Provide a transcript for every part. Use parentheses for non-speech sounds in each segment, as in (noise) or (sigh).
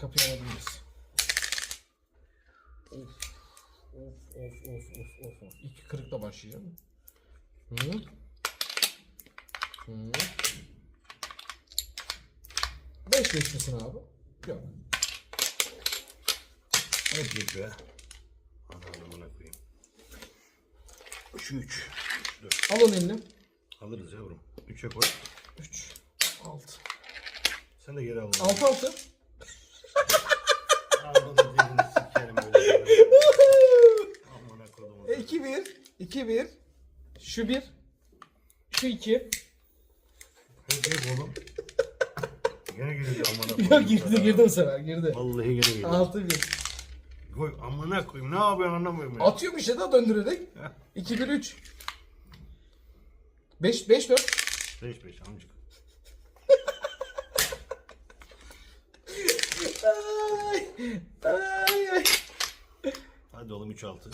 Kapıyı alabiliriz. Of. Of of of of of of. İki kırıkla başlayacağım. Hı. Hı. Beş beş misin abi? Yok. Hadi be. Anam amına koyayım. Şu üç. Dur. Al onu eline. Alırız yavrum. Üçe koy. Üç. Altı. Sen de geri al. Altı altı. Da dilini sikerim böyle. Amına kodumu. 2 1 2 1 şu bir şu iki Hadi oğlum. Gene geliyor amına koyayım. Yok girdi girdi bu sefer girdi. Vallahi gene geliyor. 6 1 Koy amına koyayım. Ne yapıyorsun anlamıyorum ya. Atıyorum işte daha döndürerek. 2 1 3 5 5 4 Beş beş amcık. Ay ay. Hadi oğlum üç altı.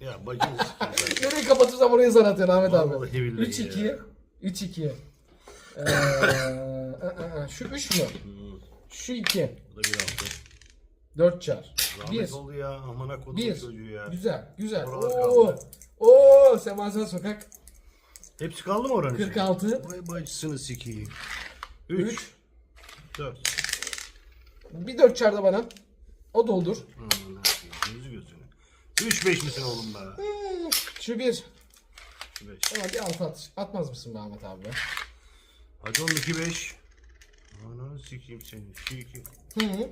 Ya bacını sikeyim. (laughs) Nereye kapatırsam oraya zar atıyorsun Ahmet abi. Vallahi billahi 3 ya. 2 3 2 Ee, şu 3 mü? Hmm, Şu 2 Bu da bir altı. 4 çar. Rahmet 1 oldu ya. Amına kodum 1 çocuğu ya. Güzel güzel. Oralar Oo. kaldı. Oo Semazen Sokak Hepsi kaldı mı oranın içinde? 46 Vay bacısını sikeyim. 3 3 4 Bir 4 çar da bana. O doldur. Amına koyayım, Yüzü gözünü. 3 5 misin oğlum be? Hmm, Şu bir. 5. Ama bir altı at. Atmaz mısın be Ahmet abi? be? Hadi oğlum 2 5. Ananı sikeyim seni. 2 2. Hı hı.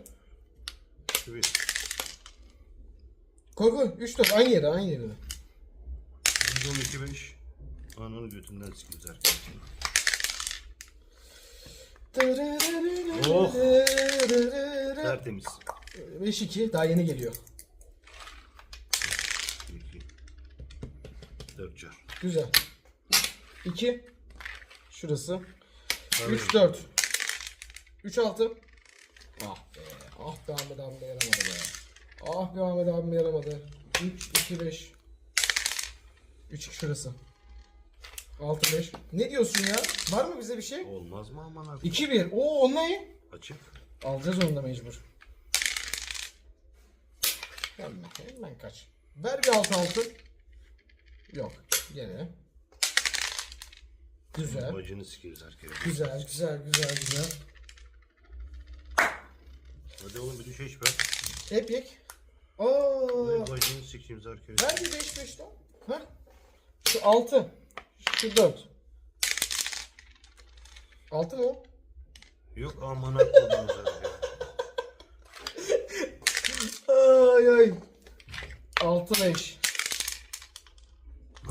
2 1. Koy koy. 3 4 aynı yere aynı yere. Hadi oğlum 2 5. Ananı götünden sikeyim zaten. Oh. Tertemiz. 5 2 daha yeni geliyor. 2 4 çar. Güzel. 2 Şurası. Tabii. 3 4 3 6 Ah be. Ah be Ahmet abim de yaramadı be. Ah be Ahmet abim de yaramadı. 3 2 5 3 şurası. 6 5. Ne diyorsun ya? Var mı bize bir şey? Olmaz mı aman abi? 2 1. Oo o ne? Açık. Alacağız onu da mecbur. Hemen, hemen kaç. Ver bir altı altı. Yok. Gene. Güzel. Bacını sikeriz herkese. Güzel, güzel, güzel, güzel. Hadi oğlum bir düşeş be. Hep yek. Oo. Vay bacını sikeyim herkese. Ver bir 5 5 lan. Ha? Şu 6. Şu 4. 6 mı? Yok amına kodum zaten. Ay ay. 6 5.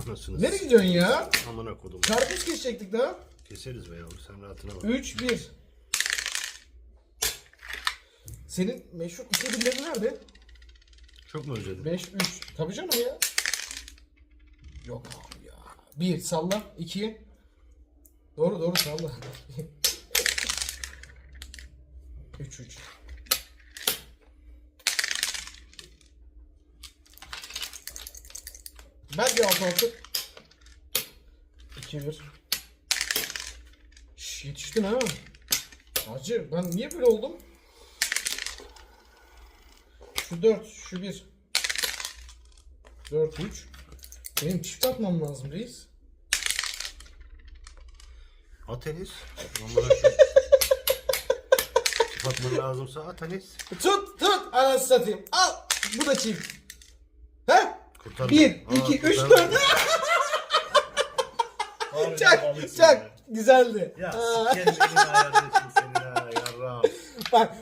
Anasını Nereye gidiyorsun ya? Amına kodum. Karpuz kesecektik daha. Keseriz be yavrum sen rahatına bak. 3 1. Senin meşhur iki birleri nerede? Çok mu özledin? 5 3. Tabii canım ya. Yok abi ya. 1 salla. 2. Doğru doğru salla. (laughs) 3 3. Ben bir altı altı. 2 1. Şş, yetiştin ha. Hacı ben niye böyle oldum? Şu 4, şu 1. 4 3. Benim çift atmam lazım reis. At Enes. Onlara şu... Kapatman lazımsa at Enes. Tut tut anasını satayım. Al. Bu da çift. He? Kurtar. 1 Aa, 2 3 kurtar. 4. Harbiden Çak balıksın çak. ya. Güzeldi. Ya Aa, sikerim benim ayarını seni ya yarrağım. Bak